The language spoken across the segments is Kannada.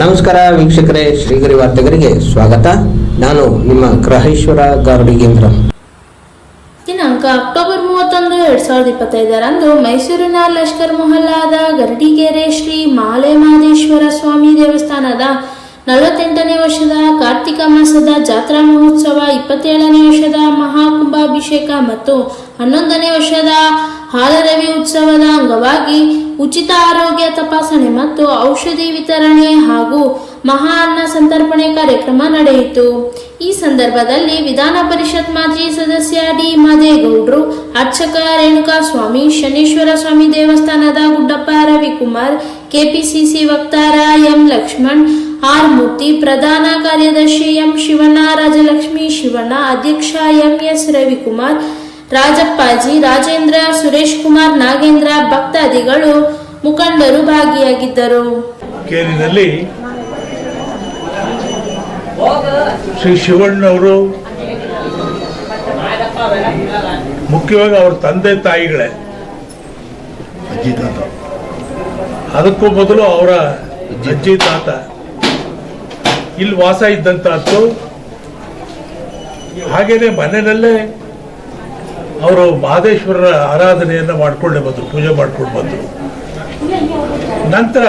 ನಮಸ್ಕಾರ ವೀಕ್ಷಕರೇ, ಶ್ರೀಗರಿ ವಾರ್ತೆಗರಿಗೆ ಸ್ವಾಗತ. ನಾನು ನಿಮ್ಮ ಗ್ರಹೇಶ್ವರ ಗಾರ್ಡಿಗೇಂದ್ರ ದಿನಾಂಕ ಅಕ್ಟೋಬರ್ ಮೂವತ್ತೊಂದು, ಎರಡ್ ಸಾವಿರದ ಇಪ್ಪತ್ತೈದರಂದು ಮೈಸೂರಿನ ಲಷ್ಕರ್ ಮೊಹಲ್ಲಾದ ಗರಡಿಗೆರೆ ಶ್ರೀ ಮಾಲೆ ಮಹದೇಶ್ವರ ಸ್ವಾಮಿ ದೇವಸ್ಥಾನದ ನಲವತ್ತೆಂಟನೇ ವರ್ಷದ ಕಾರ್ತಿಕ ಮಾಸದ ಜಾತ್ರಾ ಮಹೋತ್ಸವ, ಇಪ್ಪತ್ತೇಳನೇ ವರ್ಷದ ಮಹಾಕುಂಭಾಭಿಷೇಕ ಮತ್ತು ಹನ್ನೊಂದನೇ ವರ್ಷದ ಹಾಲರವಿ ಉತ್ಸವದ ಅಂಗವಾಗಿ ಉಚಿತ ಆರೋಗ್ಯ ತಪಾಸಣೆ ಮತ್ತು ಔಷಧಿ ವಿತರಣೆ ಹಾಗೂ ಮಹಾ ಅನ್ನ ಸಂತರ್ಪಣೆ ಕಾರ್ಯಕ್ರಮ ನಡೆಯಿತು. ಈ ಸಂದರ್ಭದಲ್ಲಿ ವಿಧಾನ ಪರಿಷತ್ ಮಾಜಿ ಸದಸ್ಯ ಡಿ ಮಾದೇಗೌಡ್ರು, ಅರ್ಚಕ ರೇಣುಕಾ ಸ್ವಾಮಿ ಶನೇಶ್ವರ ಸ್ವಾಮಿ ದೇವಸ್ಥಾನದ ಗುಡ್ಡಪ್ಪ ರವಿಕುಮಾರ್, ಕೆಪಿಸಿಸಿ ವಕ್ತಾರ ಎಂ ಲಕ್ಷ್ಮಣ್, ಆರ್ ಮೂರ್ತಿ, ಪ್ರಧಾನ ಕಾರ್ಯದರ್ಶಿ ಎಂ ಶಿವಣ್ಣ, ರಾಜಲಕ್ಷ್ಮಿ ಶಿವಣ್ಣ, ಅಧ್ಯಕ್ಷ ಎಂ ಎಸ್ ರವಿಕುಮಾರ್ ರಾಜಪ್ಪಾಜಿ ರಾಜೇಂದ್ರ ಸುರೇಶ್ ಕುಮಾರ್ ನಾಗೇಂದ್ರ ಭಕ್ತಾದಿಗಳು ಮುಖಂಡರು ಭಾಗಿಯಾಗಿದ್ದರು. ಕೇರಿನಲ್ಲಿ ಶ್ರೀ ಶಿವಣ್ಣವರು ಮುಖ್ಯವಾಗಿ ಅವ್ರ ತಂದೆ ತಾಯಿಗಳೇ. ಅಜ್ಜಿ ತಾತ ಅದಕ್ಕೂ ಮೊದಲು ಅವರ ಅಜ್ಜಿ ತಾತ ಇಲ್ಲಿ ವಾಸ ಇದ್ದಂತಹದ್ದು ಹಾಗೇನೆ ಮನೆಯಲ್ಲೇ ಅವರು ಮಹದೇಶ್ವರರ ಆರಾಧನೆಯನ್ನ ಮಾಡ್ಕೊಂಡೇ ಬಂದರು, ಪೂಜೆ ಮಾಡ್ಕೊಂಡು ಬಂದರು. ನಂತರ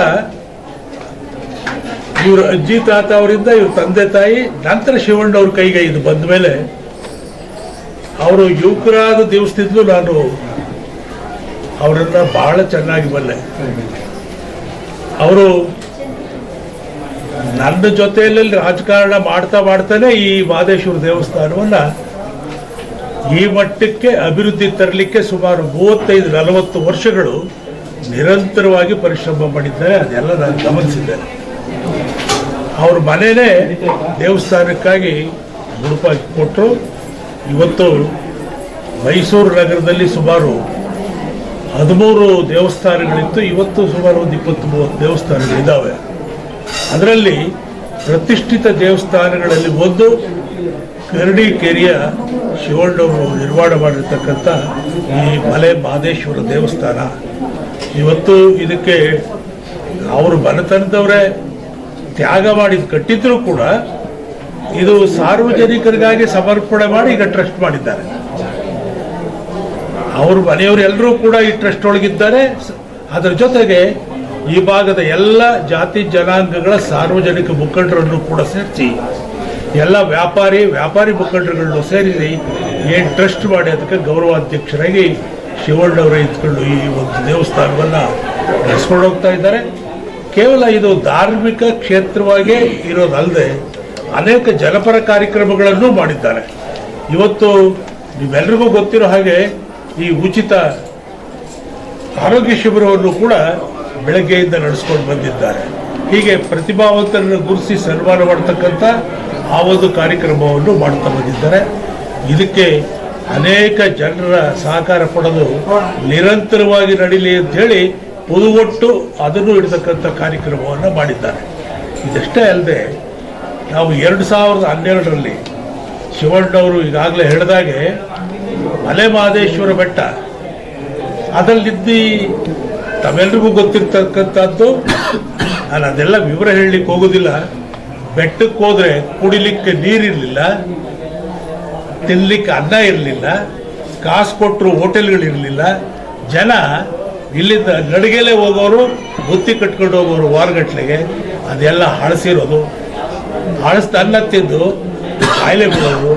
ಇವರು ಅಜ್ಜಿ ತಾತ ಅವರಿಂದ ಇವ್ರ ತಂದೆ ತಾಯಿ, ನಂತರ ಶಿವಣ್ಣವ್ರ ಕೈಗೆ ಇದು ಬಂದ ಮೇಲೆ ಅವರು ಯುವಕರಾದ ದಿವಸದಿಂದಲೂ ನಾನು ಅವರನ್ನ ಬಹಳ ಚೆನ್ನಾಗಿ ಬಲ್ಲೆ. ಅವರು ನನ್ನ ಜೊತೆಯಲ್ಲಿ ರಾಜಕಾರಣ ಮಾಡ್ತಾ ಮಾಡ್ತಾನೆ ಈ ಮಹದೇಶ್ವರ ದೇವಸ್ಥಾನವನ್ನ ಈ ಮಟ್ಟಕ್ಕೆ ಅಭಿವೃದ್ಧಿ ತರಲಿಕ್ಕೆ ಸುಮಾರು ಮೂವತ್ತೈದು, ನಲವತ್ತು ವರ್ಷಗಳು ನಿರಂತರವಾಗಿ ಪರಿಶ್ರಮ ಮಾಡಿದ್ದಾರೆ. ಅದೆಲ್ಲ ನಾನು ಗಮನಿಸಿದ್ದೇನೆ. ಅವ್ರ ಮನೇನೆ ದೇವಸ್ಥಾನಕ್ಕಾಗಿ ಮುಡುಪಾಗಿ ಕೊಟ್ಟರು. ಇವತ್ತು ಮೈಸೂರು ನಗರದಲ್ಲಿ ಸುಮಾರು ಹದಿಮೂರು ದೇವಸ್ಥಾನಗಳಿತ್ತು. ಇವತ್ತು ಸುಮಾರು ಒಂದು ಇಪ್ಪತ್ತು ಮೂವತ್ತು ದೇವಸ್ಥಾನಗಳಿದ್ದಾವೆ. ಅದರಲ್ಲಿ ಪ್ರತಿಷ್ಠಿತ ದೇವಸ್ಥಾನಗಳಲ್ಲಿ ಒಂದು ಕರಡಿ ಕೆರೆಯ ಶಿವಣ್ಣವರು ನಿರ್ಮಾಣ ಮಾಡಿರ್ತಕ್ಕಂಥ ಈ ಮಲೆ ಮಹದೇಶ್ವರ ದೇವಸ್ಥಾನ. ಇವತ್ತು ಇದಕ್ಕೆ ಅವರು ಬನತನದವರೇ ತ್ಯಾಗ ಮಾಡಿ ಕಟ್ಟಿದ್ರು ಕೂಡ ಇದು ಸಾರ್ವಜನಿಕರಿಗಾಗಿ ಸಮರ್ಪಣೆ ಮಾಡಿ ಈಗ ಟ್ರಸ್ಟ್ ಮಾಡಿದ್ದಾರೆ. ಅವ್ರ ಮನೆಯವರು ಎಲ್ಲರೂ ಕೂಡ ಈ ಟ್ರಸ್ಟ್ ಒಳಗಿದ್ದಾರೆ. ಅದರ ಜೊತೆಗೆ ಈ ಭಾಗದ ಎಲ್ಲ ಜಾತಿ ಜನಾಂಗಗಳ ಸಾರ್ವಜನಿಕ ಮುಖಂಡರನ್ನು ಕೂಡ ಸೇರಿಸಿ ಎಲ್ಲ ವ್ಯಾಪಾರಿ ವ್ಯಾಪಾರಿ ಮುಖಂಡರುಗಳನ್ನು ಸೇರಿಸಿ ಏನು ಟ್ರಸ್ಟ್ ಮಾಡಿ ಅದಕ್ಕೆ ಗೌರವಾಧ್ಯಕ್ಷರಾಗಿ ಶಿವಣ್ಣವರೇ ಇದ್ಕೊಂಡು ಈ ಒಂದು ದೇವಸ್ಥಾನವನ್ನು ನಡೆಸ್ಕೊಂಡು ಹೋಗ್ತಾ ಇದ್ದಾರೆ. ಕೇವಲ ಇದು ಧಾರ್ಮಿಕ ಕ್ಷೇತ್ರವಾಗೇ ಇರೋದಲ್ಲದೆ ಅನೇಕ ಜನಪರ ಕಾರ್ಯಕ್ರಮಗಳನ್ನು ಮಾಡಿದ್ದಾರೆ. ಇವತ್ತು ನಿಮ್ಮೆಲ್ರಿಗೂ ಗೊತ್ತಿರೋ ಹಾಗೆ ಈ ಉಚಿತ ಆರೋಗ್ಯ ಶಿಬಿರವನ್ನು ಕೂಡ ಬೆಳಗ್ಗೆಯಿಂದ ನಡೆಸ್ಕೊಂಡು ಬಂದಿದ್ದಾರೆ. ಹೀಗೆ ಪ್ರತಿಭಾವಂತರನ್ನು ಗುರುತಿಸಿ ಸನ್ಮಾನ ಮಾಡತಕ್ಕಂಥ ಆ ಒಂದು ಕಾರ್ಯಕ್ರಮವನ್ನು ಮಾಡ್ತಾ ಬಂದಿದ್ದಾರೆ. ಇದಕ್ಕೆ ಅನೇಕ ಜನರ ಸಹಕಾರ ಪಡೆದು ನಿರಂತರವಾಗಿ ನಡೀಲಿ ಅಂತ ಹೇಳಿ ಪುದುಗೊಟ್ಟು ಅದನ್ನು ಇಡತಕ್ಕಂಥ ಕಾರ್ಯಕ್ರಮವನ್ನು ಮಾಡಿದ್ದಾರೆ. ಇದಷ್ಟೇ ಅಲ್ಲದೆ ನಾವು ಎರಡು ಸಾವಿರದ ಹನ್ನೆರಡರಲ್ಲಿ ಶಿವಣ್ಣವರು ಈಗಾಗಲೇ ಹೇಳಿದಾಗೆ ಮಲೆಮಹದೇಶ್ವರ ಬೆಟ್ಟ, ಅದರಲ್ಲಿದ್ದಿ ತಮ್ಮೆಲ್ರಿಗೂ ಗೊತ್ತಿರ್ತಕ್ಕಂಥದ್ದು. ನಾನು ಅದೆಲ್ಲ ವಿವರ ಹೇಳಲಿಕ್ಕೆ ಹೋಗೋದಿಲ್ಲ. ಬೆಟ್ಟಕ್ಕೆ ಹೋದ್ರೆ ಕುಡಿಲಿಕ್ಕೆ ನೀರಿರಲಿಲ್ಲ ತಿನ್ಲಿಕ್ಕೆ ಅನ್ನ ಇರಲಿಲ್ಲ, ಕಾಸು ಕೊಟ್ಟರು ಹೋಟೆಲ್ಗಳಿರಲಿಲ್ಲ ಜನ ಇಲ್ಲಿಂದ ನಡಿಗೆಲೆ ಹೋಗೋರು ಬುತ್ತಿ ಕಟ್ಕೊಂಡು ಹೋಗೋರು ವಾರಗಟ್ಲೆಗೆ, ಅದೆಲ್ಲ ಹಳಸಿರೋದು ಹಳಸ್ದ ಅನ್ನ ತಿಂದು ಕಾಯಿಲೆ ಬಿಡೋರು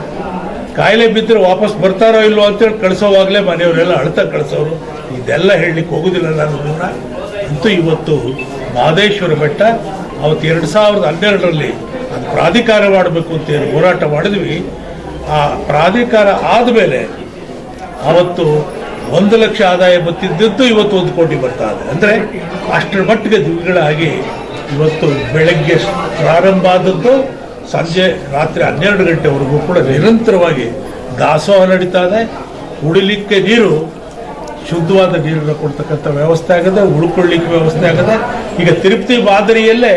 ಕಾಯಿಲೆ ಬಿದ್ದರೆ ವಾಪಸ್ ಬರ್ತಾರೋ ಇಲ್ಲೋ ಅಂತೇಳಿ ಕಳಿಸೋವಾಗಲೇ ಮನೆಯವರೆಲ್ಲ ಅಳ್ತಾ ಕಳಿಸೋರು. ಇದೆಲ್ಲ ಹೇಳಲಿಕ್ಕೆ ಹೋಗೋದಿಲ್ಲ ನಾನು ಅಂತೂ ಇವತ್ತು ಮಾದೇಶ್ವರ ಬೆಟ್ಟ ಅವತ್ತು ಎರಡು ಸಾವಿರದ ಹನ್ನೆರಡರಲ್ಲಿ ಅದು ಪ್ರಾಧಿಕಾರ ಮಾಡಬೇಕು ಅಂತ ಹೇಳಿ ಹೋರಾಟ ಮಾಡಿದ್ವಿ. ಆ ಪ್ರಾಧಿಕಾರ ಆದಮೇಲೆ ಅವತ್ತು ಒಂದು ಲಕ್ಷ ಆದಾಯ ಬತ್ತಿದ್ದದ್ದು ಇವತ್ತು ಒಂದು ಕೋಟಿ ಬರ್ತಾ ಇದೆ. ಅಂದರೆ ಅಷ್ಟರ ಮಟ್ಟಿಗೆ ದ್ವಿಗುಣಾಗಿ ಇವತ್ತು ಬೆಳಗ್ಗೆ ಪ್ರಾರಂಭ ಆದದ್ದು ಸಂಜೆ ರಾತ್ರಿ ಹನ್ನೆರಡು ಗಂಟೆವರೆಗೂ ಕೂಡ ನಿರಂತರವಾಗಿ ದಾಸೋಹ ನಡೀತಾ ಇದೆ. ಕುಡಿಲಿಕ್ಕೆ ನೀರು ಶುದ್ಧವಾದ ನೀರನ್ನು ಕೊಡ್ತಕ್ಕಂಥ ವ್ಯವಸ್ಥೆ ಆಗದೆ, ಉಳ್ಕೊಳ್ಳಿಕ್ಕೆ ವ್ಯವಸ್ಥೆ ಆಗದೆ, ಈಗ ತಿರುಪತಿ ಮಾದರಿಯಲ್ಲೇ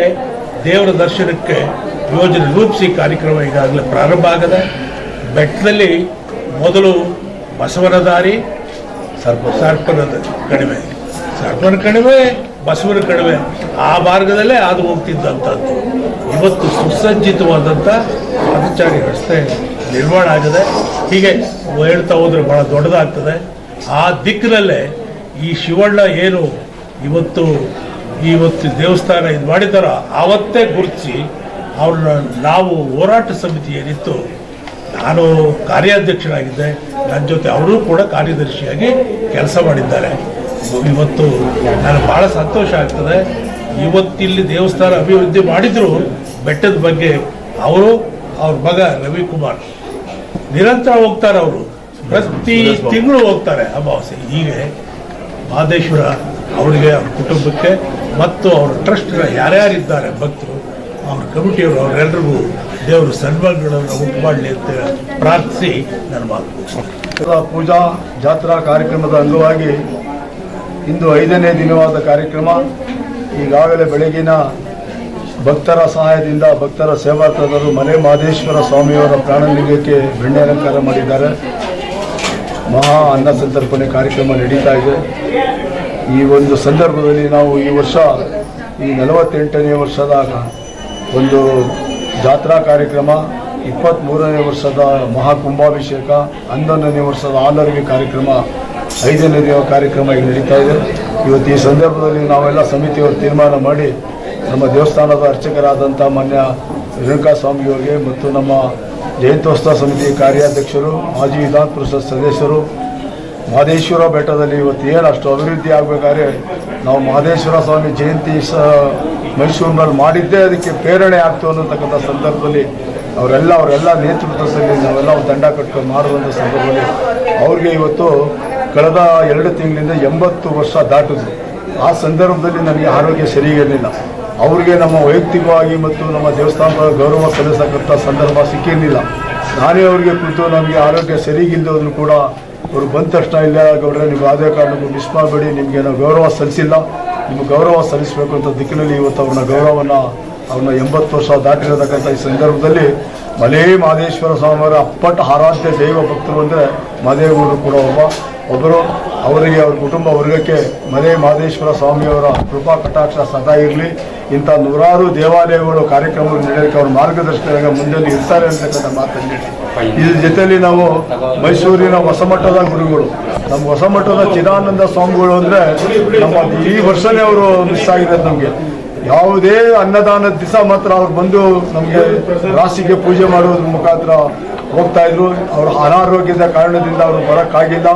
ದೇವರ ದರ್ಶನಕ್ಕೆ ಯೋಜನೆ ರೂಪಿಸಿ ಕಾರ್ಯಕ್ರಮ ಈಗಾಗಲೇ ಪ್ರಾರಂಭ ಆಗದೆ, ಬೆಟ್ಟದಲ್ಲಿ ಮೊದಲು ಬಸವನ ದಾರಿ, ಸರ್ಪ, ಸರ್ಪನ ಕಣಿವೆ. ಸರ್ಪನ ಕಣಿವೆ, ಬಸವನ ಕಣಿವೆ. ಆ ಮಾರ್ಗದಲ್ಲೇ ಅದು ಹೋಗ್ತಿದ್ದಂಥದ್ದು. ಇವತ್ತು ಸುಸಜ್ಜಿತವಾದಂಥ ಪಾದಚಾರಿ ರಸ್ತೆ ನಿರ್ಮಾಣ ಆಗಿದೆ. ಹೀಗೆ ಹೇಳ್ತಾ ಹೋದ್ರೆ ಭಾಳ ದೊಡ್ಡದಾಗ್ತದೆ. ಆ ದಿಕ್ಕಿನಲ್ಲೇ ಈ ಶಿವಣ್ಣ ಏನು ಇವತ್ತು ಇವತ್ತು ದೇವಸ್ಥಾನ ಇದು ಮಾಡಿದಾರ ಆವತ್ತೇ ಗುರುತಿಸಿ ಅವ್ರನ್ನ ನಾವು ಹೋರಾಟ ಸಮಿತಿ ಏನಿತ್ತು, ನಾನು ಕಾರ್ಯಾಧ್ಯಕ್ಷನಾಗಿದ್ದೆ ನನ್ನ ಜೊತೆ ಅವರು ಕೂಡ ಕಾರ್ಯದರ್ಶಿಯಾಗಿ ಕೆಲಸ ಮಾಡಿದ್ದಾರೆ. ಇವತ್ತು ನನಗೆ ಭಾಳ ಸಂತೋಷ ಆಗ್ತದೆ. ಇವತ್ತಿಲ್ಲಿ ದೇವಸ್ಥಾನ ಅಭಿವೃದ್ಧಿ ಮಾಡಿದ್ರು, ಬೆಟ್ಟದ ಬಗ್ಗೆ ಅವರು, ಅವ್ರ ಮಗ ರವಿಕುಮಾರ್. ನಿರಂತರ ಹೋಗ್ತಾರೆ ಅವರು. ಪ್ರತಿ ತಿಂಗಳು ಹೋಗ್ತಾರೆ. ಅಮಾವಾಸ್ಯೆ. ಹೀಗೆ ಮಹದೇಶ್ವರ ಅವರಿಗೆ, ಅವ್ರ ಕುಟುಂಬಕ್ಕೆ ಮತ್ತು ಅವ್ರ ಟ್ರಸ್ಟ್ ಯಾರ್ಯಾರಿದ್ದಾರೆ, ಭಕ್ತರು, ಅವ್ರ ಕಮಿಟಿಯವರು ಅವರೆಲ್ಲರಿಗೂ ದೇವರು ಸನ್ಮಾನಗಳನ್ನು ಉಂಟು ಮಾಡಲಿ ಅಂತ ಪ್ರಾರ್ಥಿಸಿ ನನ್ನ ಮಾತು ಪೂಜಾ, ಜಾತ್ರಾ ಕಾರ್ಯಕ್ರಮದ ಅಂಗವಾಗಿ ಇಂದು ಐದನೇ ದಿನವಾದ ಕಾರ್ಯಕ್ರಮ. ಈಗಾಗಲೇ ಬೆಳಗಿನ ಭಕ್ತರ ಸಹಾಯದಿಂದ ಭಕ್ತರ ಸೇವಾರ್ಥದರು ಮಲೆ ಮಹದೇಶ್ವರ ಸ್ವಾಮಿಯವರ ಪ್ರಾಣಲಿಂಗಕ್ಕೆ ಬೆಣ್ಣೆ ಅಲಂಕಾರ ಮಾಡಿದ್ದಾರೆ. ಮಹಾ ಅನ್ನ ಸಂತರ್ಪಣೆ ಕಾರ್ಯಕ್ರಮ ನಡೀತಾ ಇದೆ. ಈ ಒಂದು ಸಂದರ್ಭದಲ್ಲಿ ನಾವು ಈ ವರ್ಷ, ಈ ನಲವತ್ತೆಂಟನೇ ವರ್ಷದ ಒಂದು ಜಾತ್ರಾ ಕಾರ್ಯಕ್ರಮ ಇಪ್ಪತ್ತ್ಮೂರನೇ ವರ್ಷದ ಮಹಾಕುಂಭಾಭಿಷೇಕ, ಹನ್ನೊಂದನೇ ವರ್ಷದ ಆಲರ್ವಿ ಕಾರ್ಯಕ್ರಮ, ಐದನೇ ದಿನ ಕಾರ್ಯಕ್ರಮ ಈಗ ನಡೀತಾ ಇದೆ. ಇವತ್ತು ಈ ಸಂದರ್ಭದಲ್ಲಿ ನಾವೆಲ್ಲ ಸಮಿತಿಯವರು ತೀರ್ಮಾನ ಮಾಡಿ, ನಮ್ಮ ದೇವಸ್ಥಾನದ ಅರ್ಚಕರಾದಂಥ ಮಾನ್ಯ ರೇಣುಕಾ ಸ್ವಾಮಿಯವರಿಗೆ ಮತ್ತು ನಮ್ಮ ಜಯಂತ್ಯೋತ್ಸವ ಸಮಿತಿ ಕಾರ್ಯಾಧ್ಯಕ್ಷರು, ಮಾಜಿ ವಿಧಾನ ಪರಿಷತ್ ಸದಸ್ಯರು, ಮಹದೇಶ್ವರ ಬೆಟ್ಟದಲ್ಲಿ ಇವತ್ತು ಏನು ಅಷ್ಟು ಅಭಿವೃದ್ಧಿ ಆಗಬೇಕಾದ್ರೆ ನಾವು ಮಹದೇಶ್ವರ ಸ್ವಾಮಿ ಜಯಂತಿ ಸಹ ಮೈಸೂರಿನಲ್ಲಿ ಮಾಡಿದ್ದೇ ಅದಕ್ಕೆ ಪ್ರೇರಣೆ ಆಗ್ತು ಅನ್ನತಕ್ಕಂಥ ಸಂದರ್ಭದಲ್ಲಿ ಅವರೆಲ್ಲ ಅವರೆಲ್ಲ ನೇತೃತ್ವದಲ್ಲಿ ನಾವೆಲ್ಲ ಒಂದು ದಂಡ ಕಟ್ಕೊಂಡು ಮಾಡುವಂಥ ಸಂದರ್ಭದಲ್ಲಿ ಅವ್ರಿಗೆ ಇವತ್ತು ಕಳೆದ ಎರಡು ತಿಂಗಳಿಂದ ಎಂಬತ್ತು ವರ್ಷ ದಾಟಿದ್ರು ಆ ಸಂದರ್ಭದಲ್ಲಿ ನನಗೆ ಆರೋಗ್ಯ ಸರಿ ಇರಲಿಲ್ಲ ಅವ್ರಿಗೆ ನಮ್ಮ ವೈಯಕ್ತಿಕವಾಗಿ ಮತ್ತು ನಮ್ಮ ದೇವಸ್ಥಾನದ ಗೌರವ ಸಲ್ಲಿಸತಕ್ಕಂಥ ಸಂದರ್ಭ ಸಿಕ್ಕಿರಲಿಲ್ಲ. ನಾನೇ ಅವರಿಗೆ ಕುರಿತು ನಮಗೆ ಆರೋಗ್ಯ ಸರಿಗಿಲ್ಲದ್ರು ಕೂಡ ಅವರು ಬಂದ ತಕ್ಷಣ ಇಲ್ಲ, ಗೌಡ್ರೆ, ನೀವು ಯಾವುದೇ ಕಾರಣಕ್ಕೂ ಮಿಸ್ ಮಾಡಬೇಡಿ, ನಿಮಗೆ ನಾವು ಗೌರವ ಸಲ್ಲಿಸಿಲ್ಲ. ನಿಮ್ಗೆ ಗೌರವ ಸಲ್ಲಿಸಬೇಕು ಅಂತ ದಿಕ್ಕಿನಲ್ಲಿ ಇವತ್ತು ಅವ್ರನ್ನ ಗೌರವವನ್ನು ಅವ್ರನ್ನ ಎಂಬತ್ತು ವರ್ಷ ದಾಟಿರತಕ್ಕಂಥ ಈ ಸಂದರ್ಭದಲ್ಲಿ ಮಲೇ ಮಹದೇಶ್ವರ ಸ್ವಾಮಿಯವರ ಅಪ್ಪಟ ಆರಾಧ್ಯ ದೈವ ಭಕ್ತರು ಅಂದರೆ ಮಹದೇವರು ಕೂಡ ಒಬ್ಬ. ಒಬ್ಬರು ಅವರಿಗೆ, ಅವ್ರ ಕುಟುಂಬ ವರ್ಗಕ್ಕೆ ಮಲೆ ಮಹದೇಶ್ವರ ಸ್ವಾಮಿಯವರ ಕೃಪಾ ಕಟಾಕ್ಷ ಸದಾ ಇರಲಿ. ಇಂಥ ನೂರಾರು ದೇವಾಲಯಗಳು ಕಾರ್ಯಕ್ರಮಗಳು ನಡೆಯೋಕ್ಕೆ ಅವ್ರ ಮಾರ್ಗದರ್ಶನ ಮುಂದೆ ಇರ್ತಾರೆ ಅಂತಕ್ಕಂಥ ಮಾತನ್ನು ಹೇಳಿ. ಇದ್ರ ಜೊತೆಯಲ್ಲಿ ನಾವು ಮೈಸೂರಿನ ಹೊಸಮಠದ ಗುರುಗಳು. ನಮ್ಮ ಹೊಸಮಠದ ಚಿದಾನಂದ ಸ್ವಾಮಿಗಳು ಅಂದರೆ ನಮ್ಮ ಈ ವರ್ಷನೇ ಅವರು ಮಿಸ್ ಆಗಿದ್ದಾರೆ ನಮಗೆ. ಯಾವುದೇ ಅನ್ನದಾನದ ದಿವಸ ಮಾತ್ರ ಅವ್ರು ಬಂದು ನಮಗೆ ರಾಶಿಗೆ ಪೂಜೆ ಮಾಡೋದ್ರ ಮುಖಾಂತರ ಹೋಗ್ತಾ ಇದ್ರು. ಅವರು ಅನಾರೋಗ್ಯದ ಕಾರಣದಿಂದ ಅವರು ಬರೋಕ್ಕಾಗಿಲ್ಲ.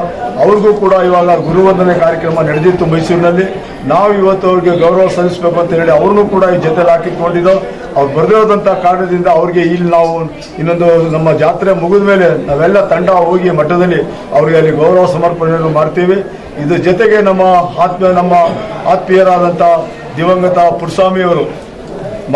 ಅವ್ರಿಗೂ ಕೂಡ ಇವಾಗ ಗುರುವಂದನೆ ಕಾರ್ಯಕ್ರಮ ನಡೆದಿತ್ತು ಮೈಸೂರಿನಲ್ಲಿ. ನಾವು ಇವತ್ತು ಅವ್ರಿಗೆ ಗೌರವ ಸಲ್ಲಿಸಬೇಕು ಅಂತ ಹೇಳಿ ಅವ್ರನ್ನೂ ಕೂಡ ಈ ಜೊತೆಲಿ ಹಾಕಿಕೊಂಡಿದ್ದು ಅವ್ರು ಬರೆದಿರೋದಂಥ ಕಾರಣದಿಂದ ಅವ್ರಿಗೆ ಇಲ್ಲಿ ನಾವು ಇನ್ನೊಂದು ನಮ್ಮ ಜಾತ್ರೆ ಮುಗಿದ ಮೇಲೆ ನಾವೆಲ್ಲ ತಂಡ ಹೋಗಿ ಮಠದಲ್ಲಿ ಅವ್ರಿಗೆ ಅಲ್ಲಿ ಗೌರವ ಸಮರ್ಪಣೆಯನ್ನು ಮಾಡ್ತೀವಿ. ಇದ್ರ ಜೊತೆಗೆ ನಮ್ಮ ಆತ್ಮ, ನಮ್ಮ ಆತ್ಮೀಯರಾದಂಥ ದಿವಂಗತ ಪುರಸ್ವಾಮಿಯವರು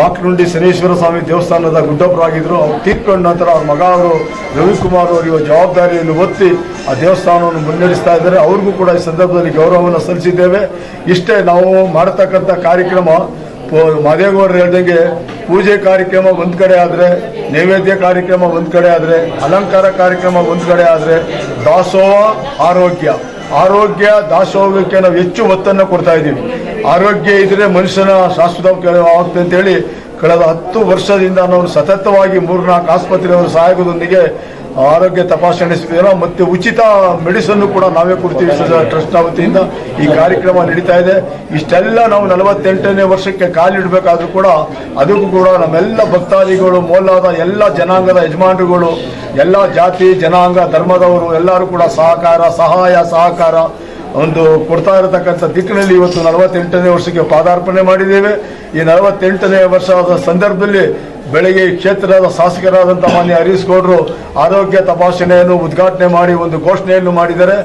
ಮಾಕ್ನುಂಡಿ ಶನೇಶ್ವರ ಸ್ವಾಮಿ ದೇವಸ್ಥಾನದ ಗುಡ್ಡಪ್ಪರಾಗಿದ್ದರು ಅವ್ರು ತೀರ್ಕೊಂಡ ನಂತರ ಅವ್ರ ಮಗ ಅವರು ರವಿಕುಮಾರ್ ಅವರು ಇವಾಗ ಜವಾಬ್ದಾರಿಯನ್ನು ಒತ್ತಿ ಆ ದೇವಸ್ಥಾನವನ್ನು ಮುನ್ನಡೆಸ್ತಾ ಇದ್ದಾರೆ. ಅವ್ರಿಗೂ ಕೂಡ ಈ ಸಂದರ್ಭದಲ್ಲಿ ಗೌರವವನ್ನು ಸಲ್ಲಿಸಿದ್ದೇವೆ. ಇಷ್ಟೇ ನಾವು ಮಾಡತಕ್ಕಂಥ ಕಾರ್ಯಕ್ರಮ ಮಾದೇಗೌಡರು ಹೇಳ್ದಂಗೆ ಪೂಜೆ ಕಾರ್ಯಕ್ರಮ ಒಂದು ಕಡೆ ಆದರೆ, ನೈವೇದ್ಯ ಕಾರ್ಯಕ್ರಮ ಒಂದು ಕಡೆ ಆದರೆ, ಅಲಂಕಾರ ಕಾರ್ಯಕ್ರಮ ಒಂದು ಕಡೆ ಆದರೆ ದಾಸೋಹ ಆರೋಗ್ಯ. ಆರೋಗ್ಯ, ದಾಸೋಹಕ್ಕೆ ನಾವು ಹೆಚ್ಚು ಒತ್ತನ್ನು ಕೊಡ್ತಾ ಇದ್ದೀವಿ. ಆರೋಗ್ಯ ಇದ್ರೆ ಮನುಷ್ಯನ ಶಾಶ್ವತ ಆಗುತ್ತೆ ಅಂತೇಳಿ ಕಳೆದ ಹತ್ತು ವರ್ಷದಿಂದ ನಾವು ಸತತವಾಗಿ ಮೂರ್ನಾಲ್ಕು ಆಸ್ಪತ್ರೆಯವರ ಸಹಾಯಕದೊಂದಿಗೆ ಆರೋಗ್ಯ ತಪಾಸಣೆ ಮತ್ತೆ ಮತ್ತು ಉಚಿತ ಮೆಡಿಸನ್ನು ಕೂಡ ನಾವೇ ಕೊಡ್ತೀವಿ ಟ್ರಸ್ಟ್ ವತಿಯಿಂದ. ಈ ಕಾರ್ಯಕ್ರಮ ನಡೀತಾ ಇದೆ. ಇಷ್ಟೆಲ್ಲ ನಾವು ನಲವತ್ತೆಂಟನೇ ವರ್ಷಕ್ಕೆ ಕಾಲಿಡಬೇಕಾದ್ರೂ ಕೂಡ ಅದಕ್ಕೂ ಕೂಡ ನಮ್ಮೆಲ್ಲ ಭಕ್ತಾದಿಗಳು ಮೊದಲಾದ ಎಲ್ಲ ಜನಾಂಗದ ಯಜಮಾನರುಗಳು, ಎಲ್ಲ ಜಾತಿ, ಜನಾಂಗ, ಧರ್ಮದವರು ಎಲ್ಲರೂ ಕೂಡ ಸಹಕಾರ, ಸಹಾಯ, ಸಹಕಾರ. ಒಂದು ಕೊಡ್ತಾ ಇರತಕ್ಕಂಥ ದಿಕ್ಕಿನಲ್ಲಿ ಇವತ್ತು ನಲವತ್ತೆಂಟನೇ ವರ್ಷಕ್ಕೆ ಪಾದಾರ್ಪಣೆ ಮಾಡಿದ್ದೇವೆ. ಈ ನಲವತ್ತೆಂಟನೇ ವರ್ಷದ ಸಂದರ್ಭದಲ್ಲಿ ಬೆಳಗ್ಗೆ ಕ್ಷೇತ್ರದ ಶಾಸಕರಾದಂಥ ಮಾನ್ಯ ಹರೀಶ್ ಗೌಡರು ಆರೋಗ್ಯ ತಪಾಸಣೆಯನ್ನು ಉದ್ಘಾಟನೆ ಮಾಡಿ ಒಂದು ಘೋಷಣೆಯನ್ನು ಮಾಡಿದ್ದಾರೆ.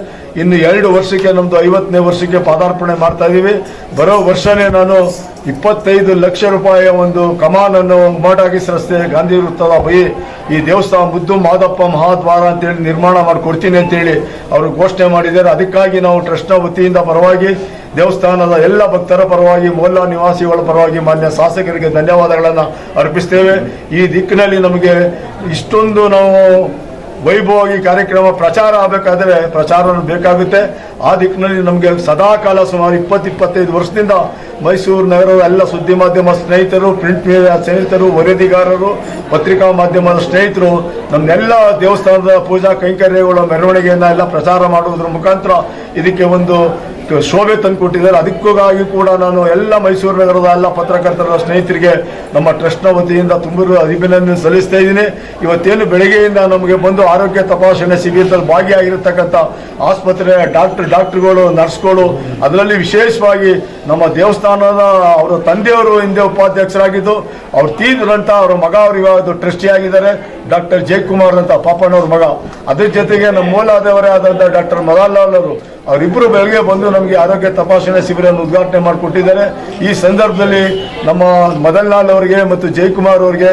ಇನ್ನು ಎರಡು ವರ್ಷಕ್ಕೆ ನಮ್ಮದು ಐವತ್ತನೇ ವರ್ಷಕ್ಕೆ ಪಾದಾರ್ಪಣೆ ಮಾಡ್ತಾ ಇದ್ದೀವಿ. ಬರೋ ವರ್ಷನೇ ನಾನು ಇಪ್ಪತ್ತೈದು ಲಕ್ಷ ರೂಪಾಯಿಯ ಒಂದು ಕಮಾನನ್ನು ಮೋಟಾಗಿಸ್ ರಸ್ತೆ ಗಾಂಧಿ ವೃತ್ತದ ಬೈ ಈ ದೇವಸ್ಥಾನ ಬುದ್ಧ ಮಾದಪ್ಪ ಮಹಾದ್ವಾರ ಅಂತೇಳಿ ನಿರ್ಮಾಣ ಮಾಡಿಕೊಡ್ತೀನಿ ಅಂತೇಳಿ ಅವರು ಘೋಷಣೆ ಮಾಡಿದ್ದಾರೆ. ಅದಕ್ಕಾಗಿ ನಾವು ಟ್ರಸ್ಟ್ನ ವತಿಯಿಂದ ಪರವಾಗಿ ದೇವಸ್ಥಾನದ ಎಲ್ಲ ಭಕ್ತರ ಪರವಾಗಿ ಮೊಲ್ಲ ನಿವಾಸಿಗಳ ಪರವಾಗಿ ಮಾನ್ಯ ಶಾಸಕರಿಗೆ ಧನ್ಯವಾದಗಳನ್ನು ಅರ್ಪಿಸ್ತೇವೆ. ಈ ದಿಕ್ಕಿನಲ್ಲಿ ನಮಗೆ ಇಷ್ಟೊಂದು ನಾವು ವೈಭವವಾಗಿ ಕಾರ್ಯಕ್ರಮ ಪ್ರಚಾರ ಆಗಬೇಕಾದ್ರೆ ಪ್ರಚಾರ ಬೇಕಾಗುತ್ತೆ. ಆ ದಿಕ್ಕಿನಲ್ಲಿ ನಮಗೆ ಸದಾಕಾಲ ಸುಮಾರು ಇಪ್ಪತ್ತು ಇಪ್ಪತ್ತೈದು ವರ್ಷದಿಂದ ಮೈಸೂರು ನಗರದ ಎಲ್ಲ ಸುದ್ದಿ ಮಾಧ್ಯಮ ಸ್ನೇಹಿತರು, ಪ್ರಿಂಟ್ ಮೀಡಿಯಾ ಸ್ನೇಹಿತರು, ವರದಿಗಾರರು, ಪತ್ರಿಕಾ ಮಾಧ್ಯಮದ ಸ್ನೇಹಿತರು ನಮ್ಮೆಲ್ಲ ದೇವಸ್ಥಾನದ ಪೂಜಾ ಕೈಂಕರ್ಯಗಳ ಮೆರವಣಿಗೆಯನ್ನು ಎಲ್ಲ ಪ್ರಚಾರ ಮಾಡುವುದರ ಮುಖಾಂತರ ಇದಕ್ಕೆ ಒಂದು ಶೋಭೆ ತಂದುಕೊಟ್ಟಿದ್ದಾರೆ ಅದಕ್ಕಾಗಿ ಕೂಡ ನಾನು ಎಲ್ಲ ಮೈಸೂರು ನಗರದ ಎಲ್ಲ ಪತ್ರಕರ್ತರ ಸ್ನೇಹಿತರಿಗೆ ನಮ್ಮ ಟ್ರಸ್ಟ್ನ ವತಿಯಿಂದ ತುಂಬ ಅಭಿನಂದನೆ ಸಲ್ಲಿಸ್ತಾ ಇದ್ದೀನಿ. ಇವತ್ತೇನು ಬೆಳಗ್ಗೆಯಿಂದ ನಮಗೆ ಬಂದು ಆರೋಗ್ಯ ತಪಾಸಣೆ ಶಿಬಿರದಲ್ಲಿ ಭಾಗಿಯಾಗಿರತಕ್ಕಂಥ ಆಸ್ಪತ್ರೆ, ಡಾಕ್ಟರ್, ಡಾಕ್ಟರ್ಗಳು, ನರ್ಸ್ಗಳು, ಅದರಲ್ಲಿ ವಿಶೇಷವಾಗಿ ನಮ್ಮ ದೇವಸ್ಥಾನದ ಅವರ ತಂದೆಯವರು ಹಿಂದೆ ಉಪಾಧ್ಯಕ್ಷರಾಗಿದ್ದು, ಅವ್ರು ತೀದ್ರಂತ ಅವರ ಮಗ ಅವರು ಇವಾಗ ಟ್ರಸ್ಟಿ ಆಗಿದ್ದಾರೆ. ಡಾಕ್ಟರ್ ಜಯಕುಮಾರ್ ಅಂತ ಪಾಪಣ್ಣವ್ರ ಮಗ. ಅದ್ರ ಜೊತೆಗೆ ನಮ್ಮ ಮೂಲಾದವರೇ ಆದಂಥ ಡಾಕ್ಟರ್ ಮದನ್ಲಾಲ್ ಅವರು ಅವರಿಬ್ಬರು ಬೆಳಗ್ಗೆ ಬಂದು ನಮಗೆ ಆರೋಗ್ಯ ತಪಾಸಣೆ ಶಿಬಿರವನ್ನು ಉದ್ಘಾಟನೆ ಮಾಡಿಕೊಟ್ಟಿದ್ದಾರೆ. ಈ ಸಂದರ್ಭದಲ್ಲಿ ನಮ್ಮ ಮದನ್ ಲಾಲ್ ಅವರಿಗೆ ಮತ್ತು ಜಯಕುಮಾರ್ ಅವರಿಗೆ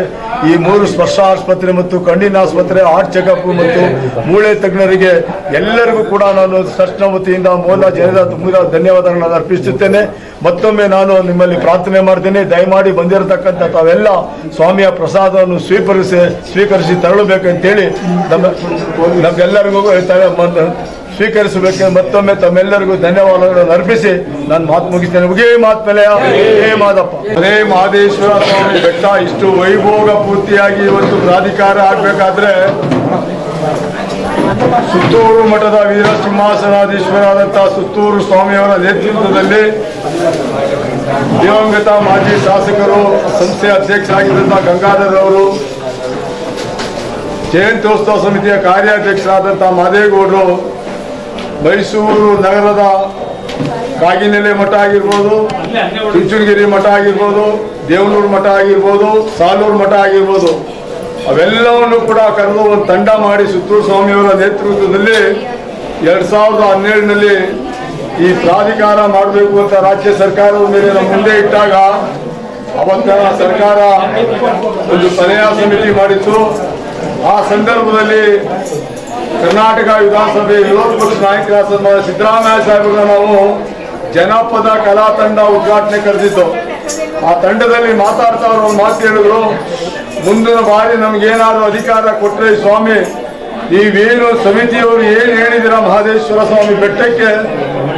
ಈ ಮೂರು ಸ್ಪರ್ಶ ಆಸ್ಪತ್ರೆ ಮತ್ತು ಕಣ್ಣಿನ ಆಸ್ಪತ್ರೆ, ಹಾರ್ಟ್ ಚೆಕಪ್ ಮತ್ತು ಮೂಳೆ ತಜ್ಞರಿಗೆ ಎಲ್ಲರಿಗೂ ಕೂಡ ನಾನು ಟ್ರಸ್ಟ್ನ ವತಿಯಿಂದ ಮೂಲ ಜನರ ತುಂಬ ಧನ್ಯವಾದಗಳನ್ನು ಅರ್ಪಿಸುತ್ತೇನೆ. ಮತ್ತೊಮ್ಮೆ ನಾನು ನಿಮ್ಮಲ್ಲಿ ಪ್ರಾರ್ಥನೆ ಮಾಡ್ತೇನೆ. ದಯಮಾಡಿ ಬಂದಿರತಕ್ಕಂಥ ತಾವೆಲ್ಲ ಸ್ವಾಮಿಯ ಪ್ರಸಾದವನ್ನು ಸ್ವೀಕರಿಸಿ ಸ್ವೀಕರಿಸಿ ತರಳಬೇಕಂತೇಳಿ ನಮ್ಮ ನಮ್ಗೆಲ್ಲರಿಗೂ ಸ್ವೀಕರಿಸಬೇಕು ಮತ್ತೊಮ್ಮೆ ತಮ್ಮೆಲ್ಲರಿಗೂ ಧನ್ಯವಾದಗಳನ್ನು ಅರ್ಪಿಸಿ ನಾನು ಮಾತು ಮುಗಿಸ್ತೇನೆ. ಮುಗೇ ಮೇಲೆ ಹೇ ಮಾದಪ್ಪ. ಅದೇ ಮಹದೇಶ್ವರ ಸ್ವಾಮಿ ಬೆಟ್ಟ, ಇಷ್ಟು ವೈಭೋಗ ಪೂರ್ತಿಯಾಗಿ ಇವತ್ತು ಪ್ರಾಧಿಕಾರ ಆಗ್ಬೇಕಾದ್ರೆ ಸುತ್ತೂರು ಮಠದ ವೀರ ಸಿಂಹಾಸನಾಧೀಶ್ವರಾದಂತಹ ಸುತ್ತೂರು ಸ್ವಾಮಿಯವರ ನೇತೃತ್ವದಲ್ಲಿ ದಿವಂಗತ ಮಾಜಿ ಶಾಸಕರು, ಸಂಸ್ಥೆಯ ಅಧ್ಯಕ್ಷರಾಗಿದ್ದಂಥ ಗಂಗಾಧರ್ ಅವರು, ಜಯಂತ್ಯೋತ್ಸವ ಸಮಿತಿಯ ಕಾರ್ಯಾಧ್ಯಕ್ಷರಾದಂತಹ ಮಾದೇಗೌಡರು ಮೈಸೂರು ನಗರದ ಕಾಗಿನೆಲೆ ಮಠ ಆಗಿರ್ಬೋದು ಚುಂಚನಗಿರಿ ಮಠ ಆಗಿರ್ಬೋದು, ದೇವನೂರು ಮಠ ಆಗಿರ್ಬೋದು, ಸಾಲೂರು ಮಠ ಆಗಿರ್ಬೋದು. ಅವೆಲ್ಲವನ್ನು ಕೂಡ ಕರೆದು ಒಂದು ತಂಡ ಮಾಡಿ ಸುತ್ತೂರು ಸ್ವಾಮಿಯವರ ನೇತೃತ್ವದಲ್ಲಿ ಎರಡ್ ಸಾವಿರದ ಹನ್ನೆರಡರಲ್ಲಿ ಈ ಪ್ರಾಧಿಕಾರ ಮಾಡಬೇಕು ಅಂತ ರಾಜ್ಯ ಸರ್ಕಾರದ ಮೇಲೆ ನಮ್ಮ ಮುಂದೆ ಇಟ್ಟಾಗ ಅವತ್ತ ಸರ್ಕಾರ ಒಂದು ಸಲಹಾ ಸಮಿತಿ ಮಾಡಿತ್ತು. ಆ ಸಂದರ್ಭದಲ್ಲಿ ಕರ್ನಾಟಕ ವಿಧಾನಸಭೆ ವಿರೋಧ ಪಕ್ಷ ನಾಯಕರಾದ ಸಿದ್ದರಾಮಯ್ಯ ಸಾಹೇಬ್ರನ್ನ ನಾವು ಜನಪದ ಕಲಾ ತಂಡ ಉದ್ಘಾಟನೆ ಕರೆದಿದ್ದು. ಆ ತಂಡದಲ್ಲಿ ಮಾತಾಡ್ತಾ ಅವರು ಮಾತು ಹೇಳಿದ್ರು. ಮುಂದಿನ ಬಾರಿ ನಮ್ಗೇನಾದ್ರು ಅಧಿಕಾರ ಕೊಟ್ಟರೆ ಸ್ವಾಮಿ, ನೀವೇನು ಸಮಿತಿಯವರು ಏನು ಹೇಳಿದಿರ ಮಹದೇಶ್ವರ ಸ್ವಾಮಿ ಬೆಟ್ಟಕ್ಕೆ?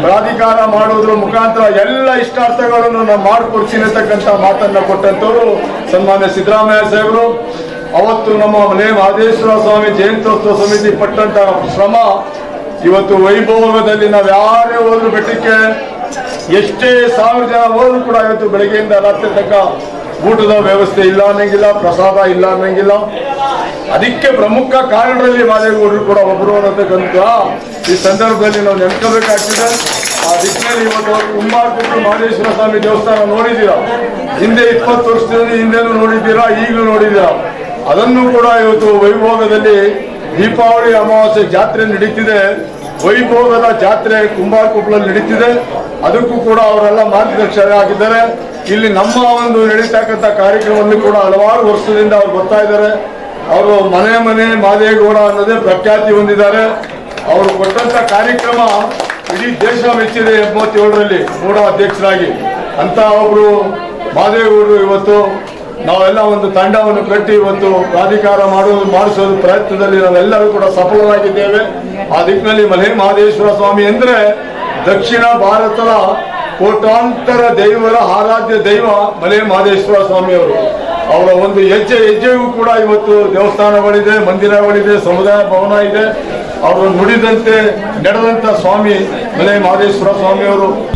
ಪ್ರಾಧಿಕಾರ ಮಾಡುವುದರ ಮುಖಾಂತರ ಎಲ್ಲ ಇಷ್ಟಾರ್ಥಗಳನ್ನು ನಾವು ಮಾಡಿಕೊಡ್ತೀನಿ ಅಂತಕ್ಕಂಥ ಮಾತನ್ನ ಕೊಟ್ಟಂತವರು ಸನ್ಮಾನ್ಯ ಸಿದ್ದರಾಮಯ್ಯ ಸಾಹೇಬರು. ಅವತ್ತು ನಮ್ಮ ಮನೆ ಮಹದೇಶ್ವರ ಸ್ವಾಮಿ ಜಯಂತ್ಯೋತ್ಸವ ಸಮಿತಿ ಪಟ್ಟಂತ ಶ್ರಮ, ಇವತ್ತು ವೈಭವದಲ್ಲಿ ನಾವು ಯಾರೇ ಹೋದ್ರು ಬೆಟ್ಟಕ್ಕೆ ಎಷ್ಟೇ ಸಾವಿರ ಜನ ಹೋದ್ರು ಕೂಡ ಇವತ್ತು ಬೆಳಗ್ಗೆಯಿಂದ ರಾತ್ರಿ ತನಕ ಊಟದ ವ್ಯವಸ್ಥೆ ಇಲ್ಲ ಅನ್ನಂಗಿಲ್ಲ, ಪ್ರಸಾದ ಇಲ್ಲ ಅನ್ನಂಗಿಲ್ಲ. ಅದಕ್ಕೆ ಪ್ರಮುಖ ಕಾರಣದಲ್ಲಿ ಮಾದೇಗೌಡರು ಕೂಡ ಒಬ್ಬರು ಅನ್ನತಕ್ಕಂಥ ಈ ಸಂದರ್ಭದಲ್ಲಿ ನಾವು ನೆನ್ಕೋಬೇಕಾಗ್ತದೆ ಆ ದಿಕ್ಕಿನಲ್ಲಿ ಇವತ್ತು ಕುಂಬಾರಪುಟ್ಟು ಮಹದೇಶ್ವರ ಸ್ವಾಮಿ ದೇವಸ್ಥಾನ ನೋಡಿದ್ದೀರಾ? ಹಿಂದೆ ಇಪ್ಪತ್ತು ವರ್ಷದಲ್ಲಿ ಹಿಂದೆನೂ ನೋಡಿದ್ದೀರಾ? ಈಗಲೂ ನೋಡಿದ್ದೀರಾ? ಅದನ್ನು ಕೂಡ ಇವತ್ತು ವೈಭೋಗದಲ್ಲಿ ದೀಪಾವಳಿ ಅಮಾವಾಸ್ಯೆ ಜಾತ್ರೆ ನಡೀತಿದೆ. ವೈಭೋಗದ ಜಾತ್ರೆ ಕುಂಬಾರಕೊಪ್ಪಲಲ್ಲಿ ನಡೀತಿದೆ. ಅದಕ್ಕೂ ಕೂಡ ಅವರೆಲ್ಲ ಮಾರ್ಗದರ್ಶಕರಾಗಿದ್ದಾರೆ. ಇಲ್ಲಿ ನಮ್ಮ ಒಂದು ನಡೀತಕ್ಕಂಥ ಕಾರ್ಯಕ್ರಮವನ್ನು ಕೂಡ ಹಲವಾರು ವರ್ಷದಿಂದ ಅವ್ರು ಬರ್ತಾ ಇದ್ದಾರೆ. ಅವರು ಮನೆ ಮನೆ ಮಾದೇಗೌಡ ಅನ್ನೋದೇ ಪ್ರಖ್ಯಾತಿ ಹೊಂದಿದ್ದಾರೆ. ಅವರು ಕೊಟ್ಟಂತ ಕಾರ್ಯಕ್ರಮ ಇಡೀ ದೇಶ ಮೆಚ್ಚಿದೆ ಎಂಬತ್ತೇಳರಲ್ಲಿ ಮೂಡ ಅಧ್ಯಕ್ಷರಾಗಿ. ಅಂತ ಒಬ್ರು ಮಾದೇಗೌಡರು ಇವತ್ತು ನಾವೆಲ್ಲ ಒಂದು ತಂಡವನ್ನು ಕಟ್ಟಿ ಇವತ್ತು ಪ್ರಾಧಿಕಾರ ಮಾಡುವ ಮಾಡಿಸೋದು ಪ್ರಯತ್ನದಲ್ಲಿ ನಾವೆಲ್ಲರೂ ಕೂಡ ಸಫಲರಾಗಿದ್ದೇವೆ. ಆ ದಿಕ್ಕಿನಲ್ಲಿ ಮಲೆ ಮಹದೇಶ್ವರ ಸ್ವಾಮಿ ಅಂದ್ರೆ ದಕ್ಷಿಣ ಭಾರತದ ಕೋಟಾಂತರ ದೈವರ ಆರಾಧ್ಯ ದೈವ ಮಲೆ ಮಹದೇಶ್ವರ ಸ್ವಾಮಿಯವರು ಅವರ. ಒಂದು ಹೆಜ್ಜೆ ಹೆಜ್ಜೆಯೂ ಕೂಡ ಇವತ್ತು ದೇವಸ್ಥಾನಗಳಿದೆ, ಮಂದಿರಗಳಿದೆ, ಸಮುದಾಯ ಭವನ ಇದೆ. ಅವರು ನುಡಿದಂತೆ ನಡೆದಂತ ಸ್ವಾಮಿ ಮಲೆ ಮಹದೇಶ್ವರ ಸ್ವಾಮಿಯವರು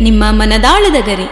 ನಿಮ್ಮ ಮನದಾಳದ ಗರಿ.